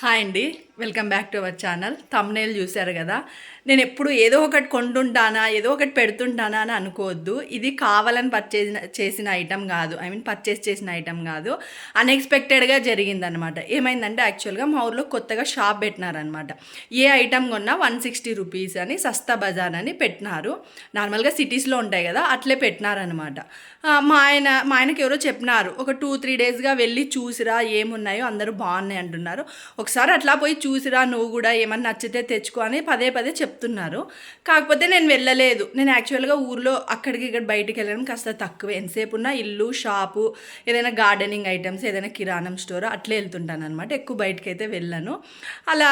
Hi అండి. Welcome back to our channel. Thumbnail చూశారు కదా. నేను ఎప్పుడు ఏదో ఒకటి కొంటుంటానా ఏదో ఒకటి పెడుతుంటానా అని అనుకోవద్దు. ఇది కావాలని పర్చేజ్ చేసిన ఐటెం కాదు. ఐ మీన్ పర్చేస్ చేసిన ఐటమ్ కాదు. అన్ఎక్స్పెక్టెడ్గా జరిగిందనమాట ఏమైందంటే యాక్చువల్గా మా ఊర్లో కొత్తగా షాప్ పెట్టినారనమాట ఏ ఐటెం కొన్నా వన్ సిక్స్టీ రూపీస్ అని సస్తా బజార్ అని పెట్టినారు. నార్మల్గా సిటీస్లో ఉంటాయి కదా అట్లే పెట్టినారనమాట మా ఆయన మా ఆయనకి ఎవరో చెప్పినారు. ఒక టూ త్రీ డేస్గా వెళ్ళి చూసిరా ఏమున్నాయో అందరూ బాగున్నాయి అంటున్నారు. ఒకసారి అట్లా పోయి చూసిరా నువ్వు కూడా ఏమన్నా నచ్చితే తెచ్చుకో అని పదే పదే చెప్తున్నారు. కాకపోతే నేను వెళ్ళలేదు. నేను యాక్చువల్గా ఊర్లో అక్కడికి ఇక్కడ బయటికి వెళ్ళడం కాస్త తక్కువ. ఎంతసేపు ఉన్నా ఇల్లు షాపు ఏదైనా గార్డెనింగ్ ఐటమ్స్ ఏదైనా కిరాణం స్టోర్ అట్లే వెళ్తుంటాను అనమాట ఎక్కువ బయటకి అయితే వెళ్ళాను. అలా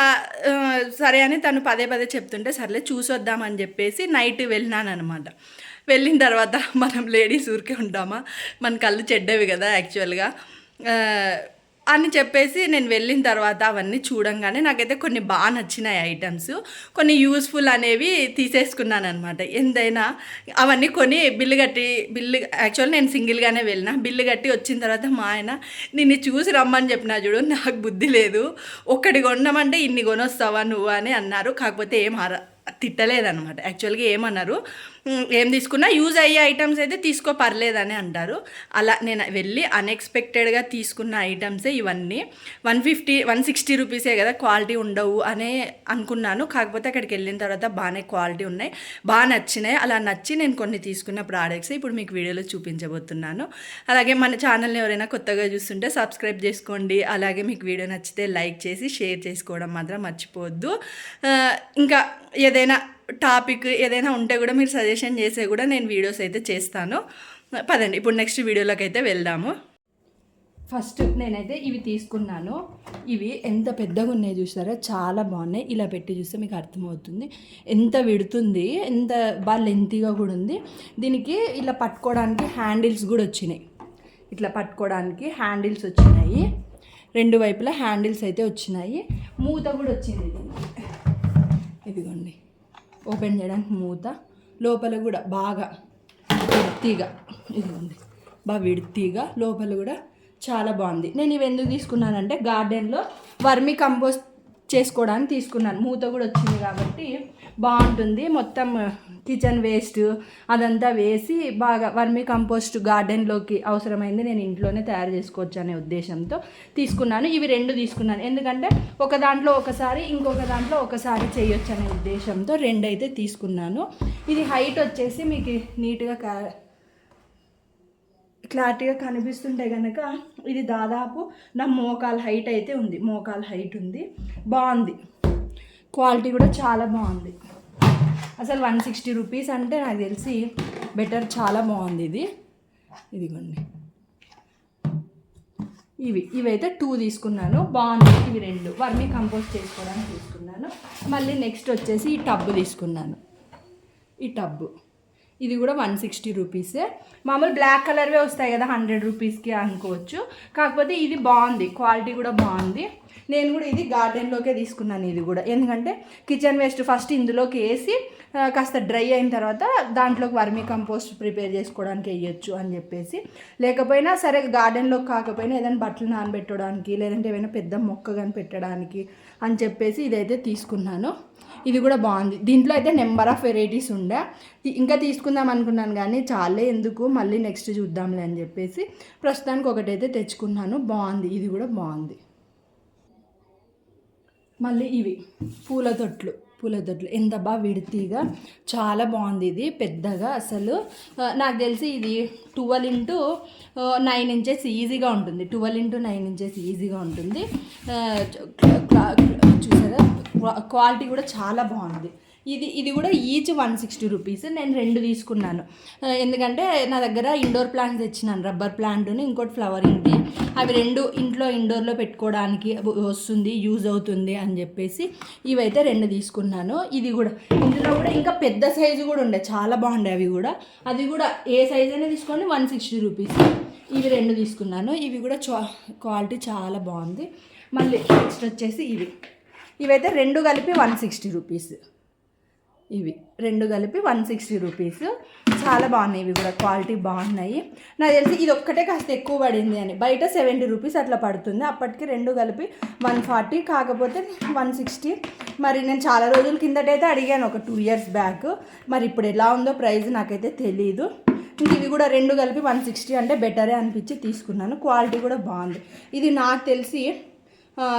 సరే అని తను పదే పదే చెప్తుంటే సర్లే చూసొద్దామని చెప్పేసి నైట్ వెళ్ళినాను అనమాట వెళ్ళిన తర్వాత మనం లేడీస్ ఊరికే ఉంటామా? మన కళ్ళు చెడ్డవి కదా యాక్చువల్గా. అని చెప్పేసి నేను వెళ్ళిన తర్వాత అవన్నీ చూడంగానే నాకైతే కొన్ని బాగా నచ్చినాయి ఐటమ్స్. కొన్ని యూస్ఫుల్ అనేవి తీసేసుకున్నాను అనమాట ఎంతైనా అవన్నీ కొని బిల్లు కట్టి బిల్లు యాక్చువల్ నేను సింగిల్గానే వెళ్ళిన. బిల్లు కట్టి వచ్చిన తర్వాత మా ఆయన నిన్ను చూసి రమ్మని చెప్పినా చూడు నాకు బుద్ధి లేదు. ఒక్కటి కొన్నామంటే ఇన్ని కొనొస్తావా నువ్వు? అని అన్నారు. కాకపోతే ఏం తిట్టలేదనమాట యాక్చువల్గా ఏమన్నారు? ఏం తీసుకున్నా? యూజ్ అయ్యే ఐటమ్స్ అయితే తీసుకో పర్లేదని అంటారు. అలా నేను వెళ్ళి అన్ఎక్స్పెక్టెడ్గా తీసుకున్న ఐటమ్సే ఇవన్నీ. వన్ ఫిఫ్టీ వన్ సిక్స్టీ రూపీసే కదా క్వాలిటీ ఉండవు అనే అనుకున్నాను. కాకపోతే అక్కడికి వెళ్ళిన తర్వాత బాగానే క్వాలిటీ ఉన్నాయి. బాగా నచ్చినాయి. అలా నచ్చి నేను కొన్ని తీసుకున్న ప్రోడక్ట్స్ ఇప్పుడు మీకు వీడియోలో చూపించబోతున్నాను. అలాగే మన ఛానల్ని ఎవరైనా కొత్తగా చూస్తుంటే సబ్స్క్రైబ్ చేసుకోండి. అలాగే మీకు వీడియో నచ్చితే లైక్ చేసి షేర్ చేసుకోవడం మాత్రం మర్చిపోవద్దు. ఇంకా ఏదైనా టాపిక్ ఏదైనా ఉంటే కూడా మీరు సజెషన్ చేసే కూడా నేను వీడియోస్ అయితే చేస్తాను. పదండి ఇప్పుడు నెక్స్ట్ వీడియోలోకి అయితే వెళ్దాము ఫస్ట్ నేనైతే ఇవి తీసుకున్నాను. ఇవి ఎంత పెద్దగా ఉన్నాయి చూసారా? చాలా బాగున్నాయి. ఇలా పెట్టి చూస్తే మీకు అర్థమవుతుంది. ఎంత విడుతుంది ఎంత బాగా లెంతీగా కూడా ఉంది. దీనికి ఇలా పట్టుకోవడానికి హ్యాండిల్స్ కూడా వచ్చినాయి. ఇట్లా పట్టుకోవడానికి హ్యాండిల్స్ వచ్చినాయి. రెండు వైపులా హ్యాండిల్స్ అయితే వచ్చినాయి. మూత కూడా వచ్చింది ఇదిగోండి. ఓపెన్ చేయడానికి మూత లోపల కూడా బాగా విడతీగా ఇదిగోండి బాగా విడతీగా లోపల కూడా చాలా బాగుంది. నేను ఇవి ఎందుకు తీసుకున్నానంటే గార్డెన్లో వర్మి కంపోస్ట్ చేసుకోవడానికి తీసుకున్నాను. మూత కూడా వచ్చింది కాబట్టి బాగుంటుంది. మొత్తం కిచెన్ వేస్ట్ అదంతా వేసి బాగా వర్మి కంపోస్ట్ గార్డెన్లోకి అవసరమైంది. నేను ఇంట్లోనే తయారు చేసుకోవచ్చు అనే ఉద్దేశంతో తీసుకున్నాను. ఇవి రెండు తీసుకున్నాను. ఎందుకంటే ఒక దాంట్లో ఒకసారి ఇంకొక దాంట్లో ఒకసారి చేయొచ్చు అనే ఉద్దేశంతో రెండు అయితే తీసుకున్నాను. ఇది హైట్ వచ్చేసి మీకు నీట్గా క్లారిటీగా కనిపిస్తుంటే కనుక ఇది దాదాపు నా మోకాల్ హైట్ అయితే ఉంది. మోకాల్ హైట్ ఉంది. బాగుంది. క్వాలిటీ కూడా చాలా బాగుంది. అసలు వన్ సిక్స్టీ రూపీస్ అంటే నాకు తెలిసి బెటర్ చాలా బాగుంది ఇది. ఇదిగోండి. ఇవి ఇవైతే టూ తీసుకున్నాను. బాగుంది. ఇవి రెండు. వర్మీ కంపోస్ట్ చేసుకోవడానికి తీసుకున్నాను. మళ్ళీ నెక్స్ట్ వచ్చేసి ఈ టబ్బు తీసుకున్నాను. ఈ టబ్బు ఇది కూడా వన్ సిక్స్టీ రూపీసే. మామూలు బ్లాక్ కలర్వే వస్తాయి కదా హండ్రెడ్ రూపీస్కి అనుకోవచ్చు. కాకపోతే ఇది బాగుంది క్వాలిటీ కూడా బాగుంది. నేను కూడా ఇది గార్డెన్లోకే తీసుకున్నాను ఇది కూడా. ఎందుకంటే కిచెన్ వేస్ట్ ఫస్ట్ ఇందులోకి వేసి కాస్త డ్రై అయిన తర్వాత దాంట్లోకి వర్మీ కంపోస్ట్ ప్రిపేర్ చేసుకోవడానికి వేయొచ్చు అని చెప్పేసి. లేకపోయినా సరే గార్డెన్లోకి కాకపోయినా ఏదైనా బట్టలు నానబెట్టడానికి లేదంటే ఏమైనా పెద్ద మొక్క కానీ పెట్టడానికి అని చెప్పేసి ఇదైతే తీసుకున్నాను. ఇది కూడా బాగుంది. దీంట్లో అయితే నెంబర్ ఆఫ్ వెరైటీస్ ఉండే. ఇంకా తీసుకుందాం అనుకున్నాను కానీ చాలే ఎందుకు మళ్ళీ నెక్స్ట్ చూద్దాంలే అని చెప్పేసి ప్రస్తుతానికి ఒకటైతే తెచ్చుకున్నాను. బాగుంది. ఇది కూడా బాగుంది. మళ్ళీ ఇవి. పూల తొట్లు. పూల తొట్లు. ఎంత బాగా విడతీగా. చాలా బాగుంది ఇది. పెద్దగా అసలు. నాకు తెలిసి ఇది ట్వెల్వ్ ఇంటూ నైన్ ఇంచెస్ ఈజీగా ఉంటుంది. ట్వెల్వ్ ఇంటూ నైన్ ఇంచెస్ ఈజీగా ఉంటుంది. చూసారా? క్వాలిటీ కూడా చాలా బాగుంది. ఇది ఇది కూడా ఈచ్ వన్ సిక్స్టీ రూపీస్. నేను రెండు తీసుకున్నాను. ఎందుకంటే నా దగ్గర ఇండోర్ ప్లాంట్స్ తెచ్చినాను. రబ్బర్ ప్లాంట్ని ఇంకోటి ఫ్లవరింగ్ది అవి రెండు ఇంట్లో ఇండోర్లో పెట్టుకోవడానికి వస్తుంది యూజ్ అవుతుంది అని చెప్పేసి ఇవైతే రెండు తీసుకున్నాను. ఇది కూడా ఇందులో కూడా ఇంకా పెద్ద సైజు కూడా ఉండే. చాలా బాగుండే అవి కూడా. అది కూడా ఏ సైజ్ అయినా తీసుకోండి. One sixty rupees. ఇవి రెండు తీసుకున్నాను. ఇవి కూడా చా క్వాలిటీ చాలా బాగుంది. మళ్ళీ నెక్స్ట్ వచ్చేసి ఇవి. ఇవైతే రెండు కలిపి వన్ సిక్స్టీ రూపీస్. ఇవి రెండు కలిపి వన్ సిక్స్టీ రూపీస్. చాలా బాగున్నాయి ఇవి కూడా. క్వాలిటీ బాగున్నాయి. నాకు తెలిసి ఇది ఒక్కటే కాస్త ఎక్కువ పడింది అని. బయట సెవెంటీ రూపీస్ అట్లా పడుతుంది. అప్పటికి రెండు కలిపి వన్ ఫార్టీ కాకపోతే వన్ సిక్స్టీ. మరి నేను చాలా రోజుల కిందటైతే అడిగాను ఒక టూ ఇయర్స్ బ్యాక్. మరి ఇప్పుడు ఎలా ఉందో ప్రైస్ నాకైతే తెలీదు. ఇవి కూడా రెండు కలిపి వన్ సిక్స్టీ అంటే బెటరే అనిపించి తీసుకున్నాను. క్వాలిటీ కూడా బాగుంది. ఇది నాకు తెలిసి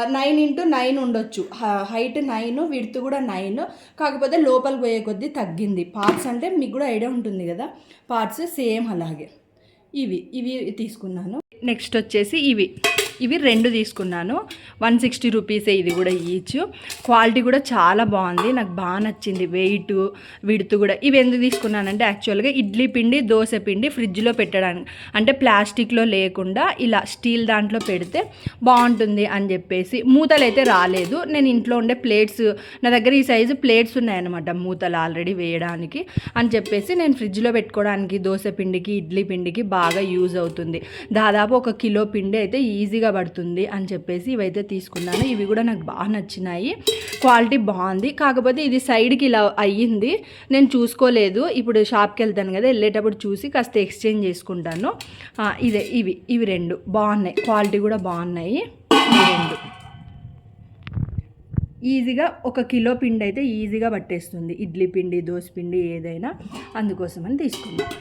నైన్ ఇంటూ నైన్ ఉండొచ్చు. హైట్ నైన్ విడ్త్ కూడా నైన్ కాకపోతే లోపలికి పోయే కొద్దీ తగ్గింది. పార్ట్స్ అంటే మీకు కూడా ఐడియా ఉంటుంది కదా? పార్ట్స్ సేమ్ అలాగే. ఇవి ఇవి తీసుకున్నాను. నెక్స్ట్ వచ్చేసి ఇవి. ఇవి రెండు తీసుకున్నాను. వన్ సిక్స్టీ రూపీసే ఇది కూడా ఈచ్ క్వాలిటీ కూడా చాలా బాగుంది. నాకు బాగా నచ్చింది. వెయిట్ విడుతు కూడా. ఇవి ఎందుకు తీసుకున్నానంటే యాక్చువల్గా ఇడ్లీ పిండి దోశ పిండి ఫ్రిడ్జ్లో పెట్టడానికి. అంటే ప్లాస్టిక్లో లేకుండా ఇలా స్టీల్ దాంట్లో పెడితే బాగుంటుంది అని చెప్పేసి మూతలు అయితే రాలేదు. నేను ఇంట్లో ఉండే ప్లేట్స్ నా దగ్గర ఈ సైజు ప్లేట్స్ ఉన్నాయన్నమాట మూతలు ఆల్రెడీ వేయడానికి అని చెప్పేసి నేను ఫ్రిడ్జ్లో పెట్టుకోవడానికి దోశ పిండికి ఇడ్లీ పిండికి బాగా యూజ్ అవుతుంది. దాదాపు ఒక కిలో పిండి అయితే ఈజీగా పడుతుంది అని చెప్పేసి ఇవైతే తీసుకున్నాను. ఇవి కూడా నాకు బాగా నచ్చినాయి. క్వాలిటీ బాగుంది. కాకపోతే ఇది సైడ్కి ఇలా అయ్యింది. నేను చూసుకోలేదు. ఇప్పుడు షాప్కి వెళ్తాను కదా వెళ్ళేటప్పుడు చూసి కాస్త ఎక్స్చేంజ్ చేసుకుంటాను. ఇదే ఇవి ఇవి రెండు బాగున్నాయి. క్వాలిటీ కూడా బాగున్నాయి. రెండు. ఈజీగా ఒక కిలో పిండి అయితే ఈజీగా పట్టేస్తుంది. ఇడ్లీ పిండి దోశ పిండి ఏదైనా అందుకోసమని తీసుకున్నాను.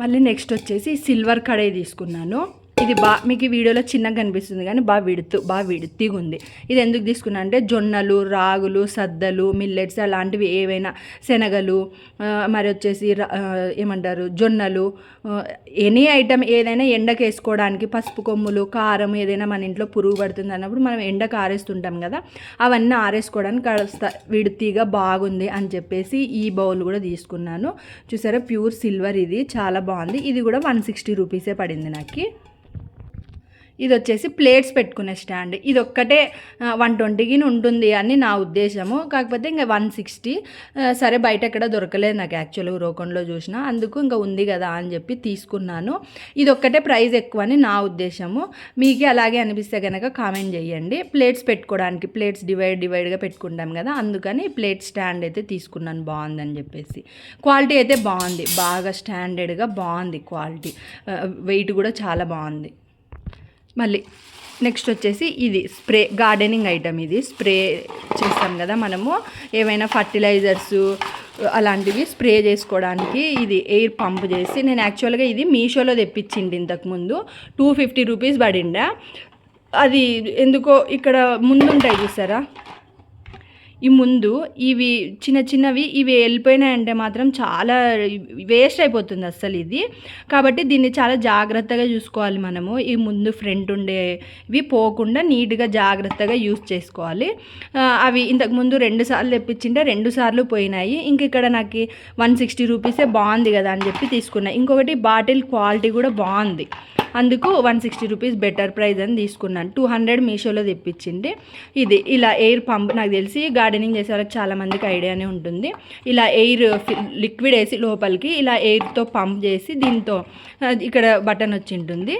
మళ్ళీ నెక్స్ట్ వచ్చేసి సిల్వర్ కడాయి తీసుకున్నాను. ఇది బా మీకు ఈ వీడియోలో చిన్నగా కనిపిస్తుంది కానీ బాగా విడుతు బాగా విడుతిగా ఉంది. ఇది ఎందుకు తీసుకున్నా అంటే జొన్నలు రాగులు సద్దలు మిల్లెట్స్ అలాంటివి ఏవైనా శనగలు మరి వచ్చేసి ఏమంటారు జొన్నలు ఎనీ ఐటమ్ ఏదైనా ఎండకు వేసుకోవడానికి పసుపు కొమ్ములు కారం ఏదైనా మన ఇంట్లో పురుగు పడుతుంది అన్నప్పుడు మనం ఎండకు ఆరేస్తుంటాం కదా అవన్నీ ఆరేసుకోవడానికి కాస్త విడుతీగా బాగుంది అని చెప్పేసి ఈ బౌల్ కూడా తీసుకున్నాను. చూసారా? ప్యూర్ సిల్వర్ ఇది చాలా బాగుంది. ఇది కూడా వన్ సిక్స్టీ రూపీసే పడింది నాకు. ఇది వచ్చేసి ప్లేట్స్ పెట్టుకునే స్టాండ్. ఇది ఒక్కటే వన్ ట్వంటీకి ఉంటుంది అని నా ఉద్దేశము. కాకపోతే ఇంకా వన్ సిక్స్టీ సరే బయట ఎక్కడ దొరకలేదు నాకు యాక్చువల్గా రోకండ్లో చూసిన. అందుకు ఇంకా ఉంది కదా అని చెప్పి తీసుకున్నాను. ఇది ఒక్కటే ప్రైస్ ఎక్కువ అని నా ఉద్దేశము. మీకే అలాగే అనిపిస్తే కనుక కామెంట్ చేయండి. ప్లేట్స్ పెట్టుకోవడానికి ప్లేట్స్ డివైడ్ డివైడ్గా పెట్టుకుంటాం కదా అందుకని ప్లేట్ స్టాండ్ అయితే తీసుకున్నాను. బాగుందని చెప్పేసి. క్వాలిటీ అయితే బాగుంది. బాగా స్టాండర్డ్గా బాగుంది క్వాలిటీ. వెయిట్ కూడా చాలా బాగుంది. మళ్ళీ నెక్స్ట్ వచ్చేసి ఇది స్ప్రే గార్డెనింగ్ ఐటమ్ ఇది. స్ప్రే చేస్తాం కదా మనము. ఏమైనా ఫర్టిలైజర్స్ అలాంటివి స్ప్రే చేసుకోవడానికి ఇది ఎయిర్ పంప్ చేసి నేను యాక్చువల్గా ఇది మీషోలో తెప్పించింది ఇంతకుముందు టూ ఫిఫ్టీ రూపీస్ పడిండా అది ఎందుకో ఇక్కడ ముందుంటాయి చూసారా? ఈ ముందు ఇవి చిన్న చిన్నవి ఇవి వెళ్ళిపోయినాయంటే మాత్రం చాలా వేస్ట్ అయిపోతుంది అస్సలు ఇది. కాబట్టి దీన్ని చాలా జాగ్రత్తగా చూసుకోవాలి మనము. ఈ ముందు ఫ్రంట్ ఉండేవి పోకుండా నీట్గా జాగ్రత్తగా యూస్ చేసుకోవాలి. అవి ఇంతకు ముందు రెండు సార్లు తెప్పించింటే రెండు సార్లు పోయినాయి. ఇంక ఇక్కడ నాకు వన్ సిక్స్టీ రూపీసే బాగుంది కదా అని చెప్పి తీసుకున్నా. ఇంకొకటి బాటిల్ క్వాలిటీ కూడా బాగుంది. అందుకు one sixty rupees better price అని తీసుకున్నాను. టూ హండ్రెడ్ మీషోలో తెప్పించింది. ఇది ఇలా ఎయిర్ పంప్ నాకు తెలిసి గార్డెనింగ్ చేసే వాళ్ళకి చాలామందికి ఐడియానే ఉంటుంది. ఇలా ఎయిర్ లిక్విడ్ వేసి లోపలికి ఇలా ఎయిర్తో పంప్ చేసి దీంతో ఇక్కడ బటన్ వచ్చి ఉంటుంది.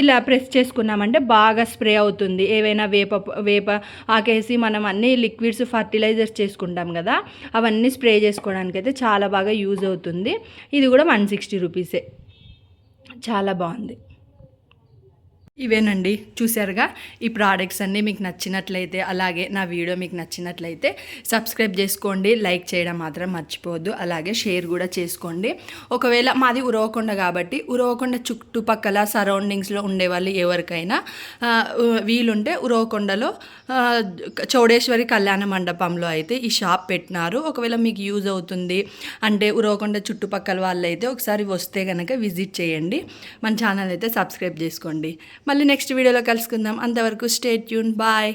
ఇలా ప్రెస్ చేసుకున్నామంటే బాగా స్ప్రే అవుతుంది. ఏవైనా వేప వేప ఆకేసి మనం అన్ని లిక్విడ్స్ ఫర్టిలైజర్స్ చేసుకుంటాం కదా అవన్నీ స్ప్రే చేసుకోవడానికి అయితే చాలా బాగా యూజ్ అవుతుంది. ఇది కూడా వన్ సిక్స్టీ రూపీసే చాలా బాగుంది. ఇవేనండి చూసారుగా ఈ ప్రోడక్ట్స్ అన్నీ మీకు నచ్చినట్లయితే అలాగే నా వీడియో మీకు నచ్చినట్లయితే సబ్స్క్రైబ్ చేసుకోండి లైక్ చేయడం మాత్రం మర్చిపోవద్దు అలాగే షేర్ కూడా చేసుకోండి. ఒకవేళ మాది ఉరవకొండ కాబట్టి ఉరవకొండ చుట్టుపక్కల సరౌండింగ్స్లో ఉండేవాళ్ళు ఎవరికైనా వీలుంటే ఉరవకొండలో చౌడేశ్వరి కళ్యాణ మండపంలో అయితే ఈ షాప్ పెట్టినారు. ఒకవేళ మీకు యూజ్ అవుతుంది అంటే ఉరవకొండ చుట్టుపక్కల వాళ్ళు అయితే ఒకసారి వస్తే కనుక విజిట్ చేయండి. మన ఛానల్ అయితే సబ్స్క్రైబ్ చేసుకోండి. మళ్ళీ నెక్స్ట్ వీడియోలో కలుసుకుందాం. అంతవరకు స్టేట్ ట్యూన్ బాయ్